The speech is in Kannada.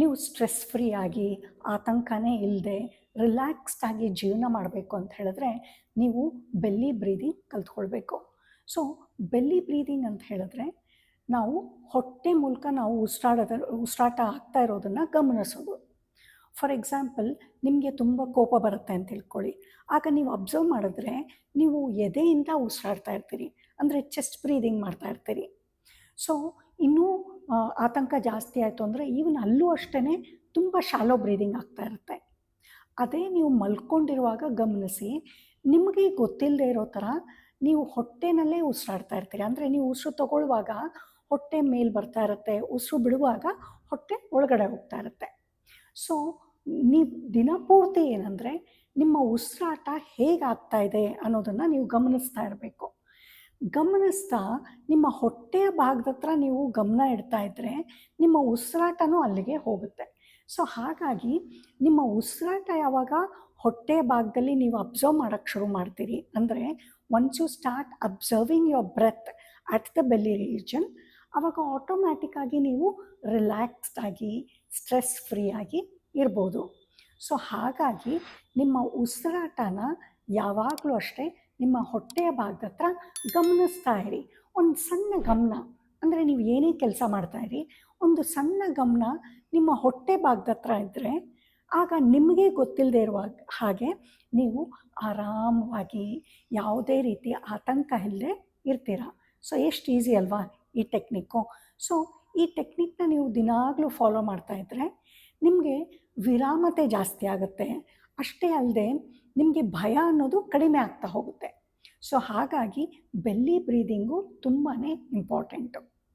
ನೀವು ಸ್ಟ್ರೆಸ್ ಫ್ರೀ ಆಗಿ ಆತಂಕನೇ ಇಲ್ಲದೆ ರಿಲ್ಯಾಕ್ಸ್ಡ್ ಆಗಿ ಜೀವನ ಮಾಡಬೇಕು ಅಂತ ಹೇಳಿದ್ರೆ ನೀವು ಬೆಲ್ಲಿ ಬ್ರೀದಿಂಗ್ ಕಲ್ತ್ಕೊಳ್ಬೇಕು. ಸೊ ಬೆಲ್ಲಿ ಬ್ರೀದಿಂಗ್ ಅಂತ ಹೇಳಿದ್ರೆ ನಾವು ಹೊಟ್ಟೆ ಮೂಲಕ ನಾವು ಉಸಿರಾಡೋದ, ಉಸಿರಾಟ ಆಗ್ತಾ ಇರೋದನ್ನು ಗಮನಿಸೋದು. ಫಾರ್ ಎಕ್ಸಾಂಪಲ್ ನಿಮಗೆ ತುಂಬ ಕೋಪ ಬರುತ್ತೆ ಅಂತ ತಿಳ್ಕೊಳ್ಳಿ. ಆಗ ನೀವು ಅಬ್ಸರ್ವ್ ಮಾಡಿದ್ರೆ ನೀವು ಎದೆಯಿಂದ ಉಸಿರಾಡ್ತಾ ಇರ್ತೀರಿ. ಅಂದರೆ ಚೆಸ್ಟ್ ಬ್ರೀದಿಂಗ್ ಮಾಡ್ತಾ ಇರ್ತೀರಿ. ಸೊ ಇನ್ನೂ ಆತಂಕ ಜಾಸ್ತಿ ಆಯಿತು ಅಂದರೆ ಈವನ್ ಅಲ್ಲೂ ಅಷ್ಟೇ ತುಂಬ ಶಾಲೋ ಬ್ರೀದಿಂಗ್ ಆಗ್ತಾ ಇರುತ್ತೆ. ಅದೇ ನೀವು ಮಲ್ಕೊಂಡಿರುವಾಗ ಗಮನಿಸಿ, ನಿಮಗೆ ಗೊತ್ತಿಲ್ಲದೆ ಇರೋ ಥರ ನೀವು ಹೊಟ್ಟೆನಲ್ಲೇ ಉಸಿರಾಡ್ತಾ ಇರ್ತೀರಿ. ಅಂದರೆ ನೀವು ಉಸಿರು ತಗೊಳ್ಳುವಾಗ ಹೊಟ್ಟೆ ಮೇಲೆ ಬರ್ತಾ ಇರುತ್ತೆ, ಉಸಿರು ಬಿಡುವಾಗ ಹೊಟ್ಟೆ ಒಳಗಡೆ ಹೋಗ್ತಾ ಇರುತ್ತೆ. ಸೊ ನೀವು ದಿನಪೂರ್ತಿ ಏನಂದರೆ ನಿಮ್ಮ ಉಸಿರಾಟ ಹೇಗಾಗ್ತಾ ಇದೆ ಅನ್ನೋದನ್ನು ನೀವು ಗಮನಿಸ್ತಾ ಇರಬೇಕು. ಗಮನಿಸ್ತಾ ನಿಮ್ಮ ಹೊಟ್ಟೆಯ ಭಾಗದ ಹತ್ರ ನೀವು ಗಮನ ಇಡ್ತಾ ಇದ್ದರೆ ನಿಮ್ಮ ಉಸಿರಾಟನೂ ಅಲ್ಲಿಗೆ ಹೋಗುತ್ತೆ. ಸೊ ಹಾಗಾಗಿ ನಿಮ್ಮ ಉಸಿರಾಟ ಯಾವಾಗ ಹೊಟ್ಟೆ ಭಾಗದಲ್ಲಿ ನೀವು ಅಬ್ಸರ್ವ್ ಮಾಡೋಕ್ಕೆ ಶುರು ಮಾಡ್ತೀರಿ ಅಂದರೆ once you start observing your breath at the belly region ಆವಾಗ ಆಟೋಮ್ಯಾಟಿಕ್ಕಾಗಿ ನೀವು ರಿಲ್ಯಾಕ್ಸ್ಡ್ ಆಗಿ ಸ್ಟ್ರೆಸ್ ಫ್ರೀ ಆಗಿ ಇರ್ಬೋದು. ಸೊ ಹಾಗಾಗಿ ನಿಮ್ಮ ಉಸಿರಾಟನ ಯಾವಾಗಲೂ ಅಷ್ಟೇ ನಿಮ್ಮ ಹೊಟ್ಟೆಯ ಭಾಗದ ಹತ್ರ ಗಮನಿಸ್ತಾ ಇರಿ. ಒಂದು ಸಣ್ಣ ಗಮನ, ಅಂದರೆ ನೀವು ಏನೇ ಕೆಲಸ ಮಾಡ್ತಾ ಇರಿ, ಒಂದು ಸಣ್ಣ ಗಮನ ನಿಮ್ಮ ಹೊಟ್ಟೆ ಭಾಗದ ಹತ್ರ ಇದ್ದರೆ ಆಗ ನಿಮಗೆ ಗೊತ್ತಿಲ್ಲದೆ ಇರುವ ಹಾಗೆ ನೀವು ಆರಾಮವಾಗಿ ಯಾವುದೇ ರೀತಿ ಆತಂಕ ಇಲ್ಲದೆ ಇರ್ತೀರ. ಸೊ ಎಷ್ಟು ಈಸಿ ಅಲ್ವಾ ಈ ಟೆಕ್ನಿಕ್ಕು ಸೊ ಈ ಟೆಕ್ನಿಕ್ನ ನೀವು ದಿನಾಗಲೂ ಫಾಲೋ ಮಾಡ್ತಾ ಇದ್ದರೆ ನಿಮಗೆ ವಿರಾಮತೆ ಜಾಸ್ತಿ ಆಗುತ್ತೆ. ಅಷ್ಟೇ ಅಲ್ಲದೆ ನಿಮಗೆ ಭಯ ಅನ್ನೋದು ಕಡಿಮೆ ಆಗ್ತಾ ಹೋಗುತ್ತೆ. ಸೊ ಹಾಗಾಗಿ ಬೆಲ್ಲಿ ಬ್ರೀದಿಂಗು ತುಂಬಾ ಇಂಪಾರ್ಟೆಂಟು